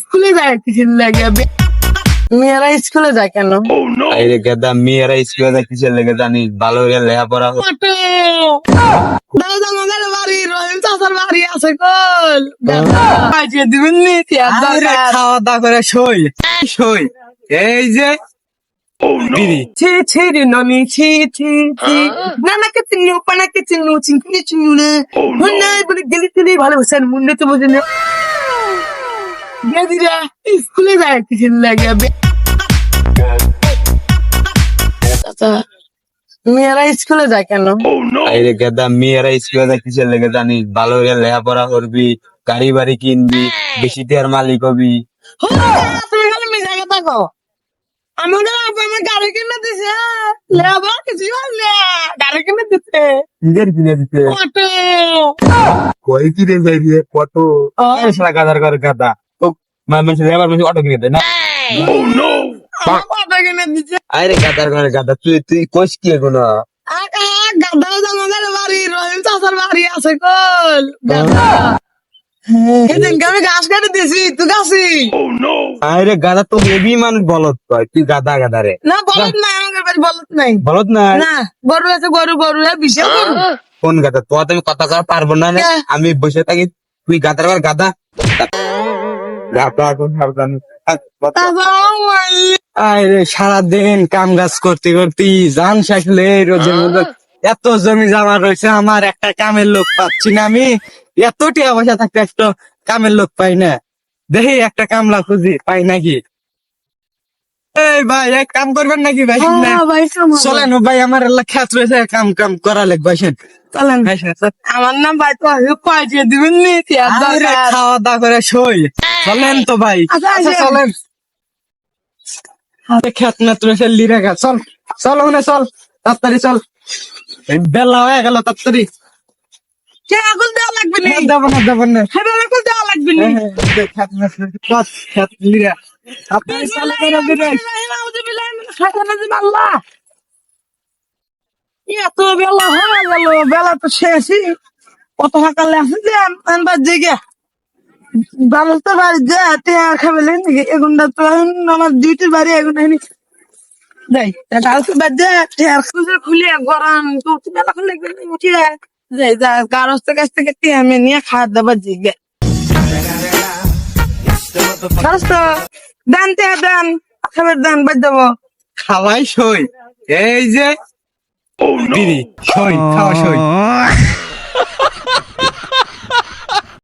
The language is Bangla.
স্কুলে যায় কিসের লাগে? মেয়েরা স্কুলে যায় কেন? আরে গেদা মেয়েরা স্কুলে যায় কিসের লেগে জানিস ভালো করে লেখাপড়া দাদা আমাদের বাড়ি রহিম বাড়ি আছে কল দিবেন নি? তিয়ার খাওয়া দাওয়া করে শোই। শোই। এই যে। ছি ছি রে ননি ছি ছি ছি। নানা কে চিনু পানা কে চিনু চিনকুনি চিনুলে মুন্নে বলে গেলি তুলি ভালো হোসেন মুন্নে তো বোঝে না। দিদিরা স্কুলে যায় লাগে। মেয়েরা স্কুলে যায় কেন? আরে গেদা মেয়েরা স্কুলে যায় কিসের লেগে জানিস? ভালো করে লেখাপড়া করবি গাড়ি বাড়ি কিনবি বেশি মালিক হবি। তুমি খালি মিশা কথা কো আমার গাড়ি কিনে দিছে। লেবা কিছু হলে গাড়ি কিনে দিতে নিজের কিনে দিতে কিনে কত ও। সারা গাদার করে গাদা। মানুষ লেবার মানুষ অটো কিনে দেয় না? অটো আরে গাদার করে গাদা তুই তুই কইস কি এগুলো? গাদা আমাদের বাড়ি রহিম চাচার বাড়ি আছে কল সেদিনকে আমি ঘাস কেটে দিছি তুই গাছি? আরে গাদা তো হেবি মানুষ বলত কয়। তুই গাদা গাদা রে না বলত নাই আমাদের বাড়ি বলত নাই। বলত না না গরু আছে গরু গরু বিশাল গরু। কোন গাদা? তো আমি কথা করা পারব না রে। আমি বসে থাকি। তুই গাদার ঘর গাদা। সারাদিন কাম কাজ করতে করতে জান শাসলে রোজের মধ্যে। এত জমি জামা রয়েছে আমার একটা কামের লোক পাচ্ছি না আমি। এত টিয়া পয়সা থাকতে একটা কামের লোক পাই না। দেখি একটা কামলা খুঁজি পাই নাকি? এই ভাই এক কাম করবেন নাকি ভাই? হ্যাঁ, ভাই চলেন ভাই আমার এলাকা খ্যাত রয়েছে কাম কাম করা লাগবে আসেন চলেন। আমার নাম ভাই তো পাঠিয়ে দিবেন নি খাওয়া দাওয়া করে শোই। চলেন তো ভাই। আচ্ছা, আচ্ছা, আসেন। চলেন। খেত না তুই ফেললি রেখা চল। চল ওখানে চল। তাড়াতাড়ি চল। বেলা হয়ে গেল তাড়াতাড়ি। কে আগুন দেওয়া লাগবে নি? না, দেবো না দেবো না। দেওয়া লাগবে নি? হ্যাঁ, হ্যাঁ, না খেত লিরা। এত বেলা হয়ে গেল বেলা তো শেষই কত সকালে আছে যে আনবার জেগে বাবুল তো বাড়ি যে টেয়ার খাবে নাকি এগুনটা তো এখন আমার ডিউটির বাড়ি এগুন হয়নি যাই গাছ বাদ যে টেয়ার খুঁজে খুলে গরম তো বেলা খুলে উঠিয়ে যাই যা গারস্থ কাছ থেকে খাওয়া দাবার জেগে দেন তে দেন। খাবার দেন বাদ দেবো। খাওয়াই সই। এই যে। বিড়ি সই খাওয়া সই।